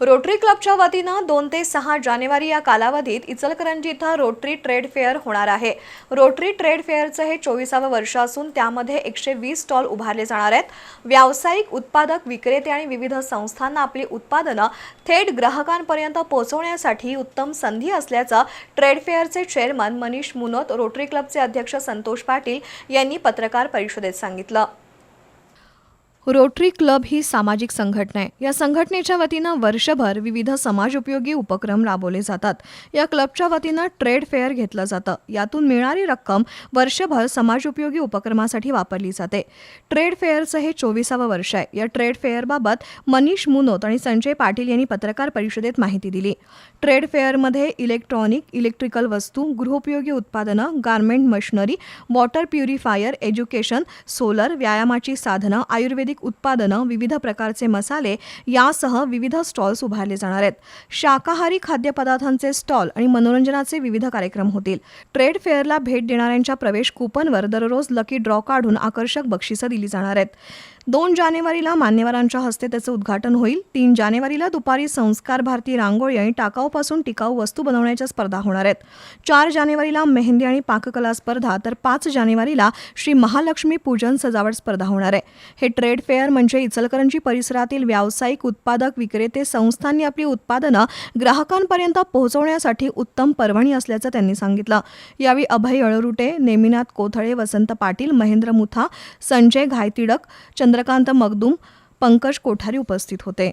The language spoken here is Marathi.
रोटरी क्लबच्या वतीनं दोन ते सहा जानेवारी या कालावधीत इचलकरंजी इथं रोटरी ट्रेड फेअर होणार आहे. रोटरी ट्रेड फेअरचं हे चोवीसावं वर्ष असून त्यामध्ये एकशे वीस स्टॉल उभारले जाणार आहेत. व्यावसायिक उत्पादक विक्रेते आणि विविध संस्थांना आपली उत्पादनं थेट ग्राहकांपर्यंत पोहोचवण्यासाठी उत्तम संधी असल्याचं ट्रेड फेअरचे चेअरमन मनीष मुनोत रोटरी क्लबचे अध्यक्ष संतोष पाटील यांनी पत्रकार परिषदेत सांगितलं. रोटरी क्लब ही सामाजिक संघटना आहे. या संघटनेच्या वतीनं वर्षभर विविध समाजोपयोगी उपक्रम राबवले जातात. या क्लबच्या वतीनं ट्रेड फेअर घेतलं जातं. यातून मिळणारी रक्कम वर्षभर समाजोपयोगी उपक्रमासाठी वापरली जाते. ट्रेड फेअरचं हे चोवीसावं वर्ष आहे. या ट्रेड फेअरबाबत मनीष मुनोत आणि संजय पाटील यांनी पत्रकार परिषदेत माहिती दिली. ट्रेड फेअरमध्ये इलेक्ट्रॉनिक इलेक्ट्रिकल वस्तू गृहोपयोगी उत्पादनं garment machinery water purifier education solar व्यायामाची साधनं आयुर्वेदिक उत्पादनं विविध प्रकारचे मसाले यासह विविध स्टॉल्स उभारले जाणार आहेत. शाकाहारी खाद्यपदार्थांचे स्टॉल आणि मनोरंजनाचे विविध कार्यक्रम होतील. ट्रेड फेअरला भेट देणाऱ्यांच्या प्रवेश कुपनवर दररोज लकी ड्रॉ काढून आकर्षक बक्षिसं दिली जाणार आहेत. दोन जानेवारीला मान्यवरांच्या हस्ते त्याचं उद्घाटन होईल. तीन जानेवारीला दुपारी संस्कार भारती रांगोळी आणि टाकाऊपासून टिकाऊ वस्तू बनवण्याच्या स्पर्धा होणार आहेत. चार जानेवारीला मेहंदी आणि पाककला स्पर्धा तर पाच जानेवारीला श्री महालक्ष्मी पूजन सजावट स्पर्धा होणार आहे. हे ट्रेड फेअर म्हणजे इचलकरंजी परिसरातील व्यावसायिक उत्पादक विक्रेते संस्थांनी आपली उत्पादनं ग्राहकांपर्यंत पोहोचवण्यासाठी उत्तम पर्वणी असल्याचं त्यांनी सांगितलं. यावेळी अभय अळरुटे नेमिनाथ कोथळे वसंत पाटील महेंद्र मुथा संजय घायतिडक चंद्रकांत मगदूम पंकज कोठारी उपस्थित होते.